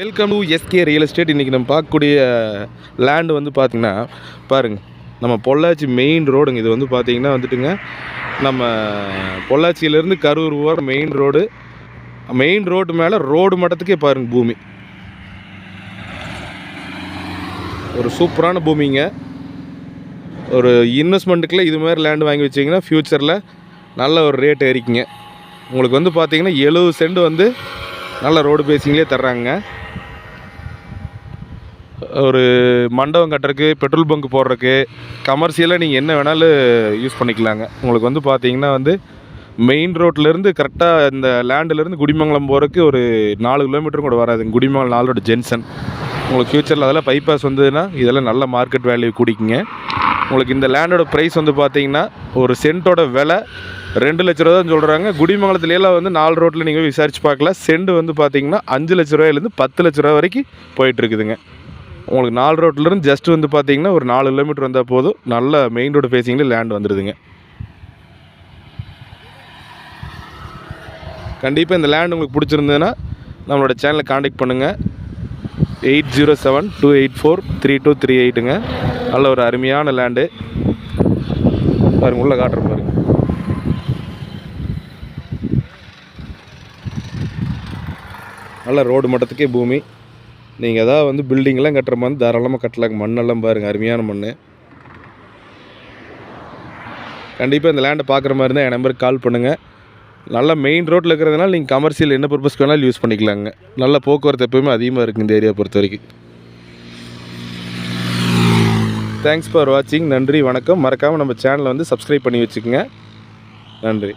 Welcome to SK real estate இன்றைக்கி நம்ம பார்க்கக்கூடிய லேண்டு வந்து பார்த்திங்கன்னா பாருங்க நம்ம பொள்ளாச்சி மெயின் ரோடுங்க இது வந்து பார்த்திங்கன்னா வந்துட்டுங்க நம்ம பொள்ளாச்சியிலேருந்து கரூர் ஓர மெயின் ரோடு மெயின் ரோடு மேலே ரோடு மட்டத்துக்கே பாருங்கள் பூமி. ஒரு சூப்பரான பூமிங்க. ஒரு இன்வெஸ்ட்மெண்ட்டுக்குள்ள இது மாதிரி லேண்டு வாங்கி வச்சிங்கன்னா ஃப்யூச்சரில் நல்ல ஒரு ரேட் ஏறிக்குங்க. உங்களுக்கு வந்து பார்த்திங்கன்னா எழுபது சென்ட் வந்து நல்ல ரோடு பேசிங்லேயே தர்றாங்க. ஒரு மண்டபம் கட்டுறதுக்கு பெட்ரோல் பங்க் போடுறக்கு கமர்ஷியலாக நீங்கள் என்ன வேணாலும் யூஸ் பண்ணிக்கலாங்க. உங்களுக்கு வந்து பார்த்தீங்கன்னா வந்து மெயின் ரோட்லேருந்து கரெக்டாக இந்த லேண்டுலேருந்து குடிமங்கலம் போகிறதுக்கு ஒரு நாலு கிலோமீட்டரும் கூட வராதுங்க குடிமங்கலம் நாலு ரோடு ஜென்சன் உங்களுக்கு ஃப்யூச்சரில் அதெல்லாம் பைபாஸ் வந்ததுன்னா இதெல்லாம் நல்ல மார்க்கெட் வேல்யூ குடிக்குங்க. உங்களுக்கு இந்த லேண்டோட ப்ரைஸ் வந்து பார்த்தீங்கன்னா ஒரு சென்ட்டோட விலை ரெண்டு லட்ச ரூபா தான் சொல்கிறாங்க குடிமங்கலத்துலேயெல்லாம் வந்து நாலு ரோட்டில் நீங்கள் விசாரிச்சு பார்க்கலாம். சென்ட் வந்து பார்த்தீங்கன்னா அஞ்சு லட்ச ரூபாயிலேருந்து பத்து லட்ச ரூபா வரைக்கும் போயிட்டுருக்குதுங்க உங்களுக்கு நாலு ரோட்லேருந்து ஜஸ்ட் வந்து பார்த்தீங்கன்னா ஒரு நாலு கிலோமீட்டர் வந்தால் போதும். நல்ல மெயின் ரோடு ஃபேஸிங்கில் லேண்ட் வந்துடுதுங்க கண்டிப்பாக இந்த லேண்ட் உங்களுக்கு பிடிச்சிருந்ததுன்னா நம்மளோட சேனலை காண்டாக்ட் பண்ணுங்கள் eight zero seven two eight four three two three எயிட்டுங்க நல்ல ஒரு அருமையான லேண்டு பாருங்க உள்ளே காட்டுற பாருங்க நல்ல ரோடு மட்டத்துக்கே பூமி. நீங்கள் எதாவது வந்து பில்டிங்லாம் கட்டுற மாதிரி தாராளமாக கட்டலாங்க மண்ணெல்லாம் பாருங்கள் அருமையான மண் கண்டிப்பாக இந்த லேண்டை பார்க்குற மாதிரி இருந்தால் என் நம்பருக்கு கால் பண்ணுங்கள் நல்லா மெயின் ரோட்டில் இருக்கிறதுனால நீங்கள் கமர்ஷியல் என்ன பர்பஸ்க்கு வேணாலும் யூஸ் பண்ணிக்கலாங்க. நல்ல போக்குவரத்து எப்பவுமே அதிகமாக இருக்குது இந்த ஏரியா பொறுத்த வரைக்கும். தேங்க்ஸ் ஃபார் வாட்சிங் நன்றி வணக்கம். மறக்காமல் நம்ம சேனலை வந்து சப்ஸ்கிரைப் பண்ணி வச்சுக்கோங்க. நன்றி.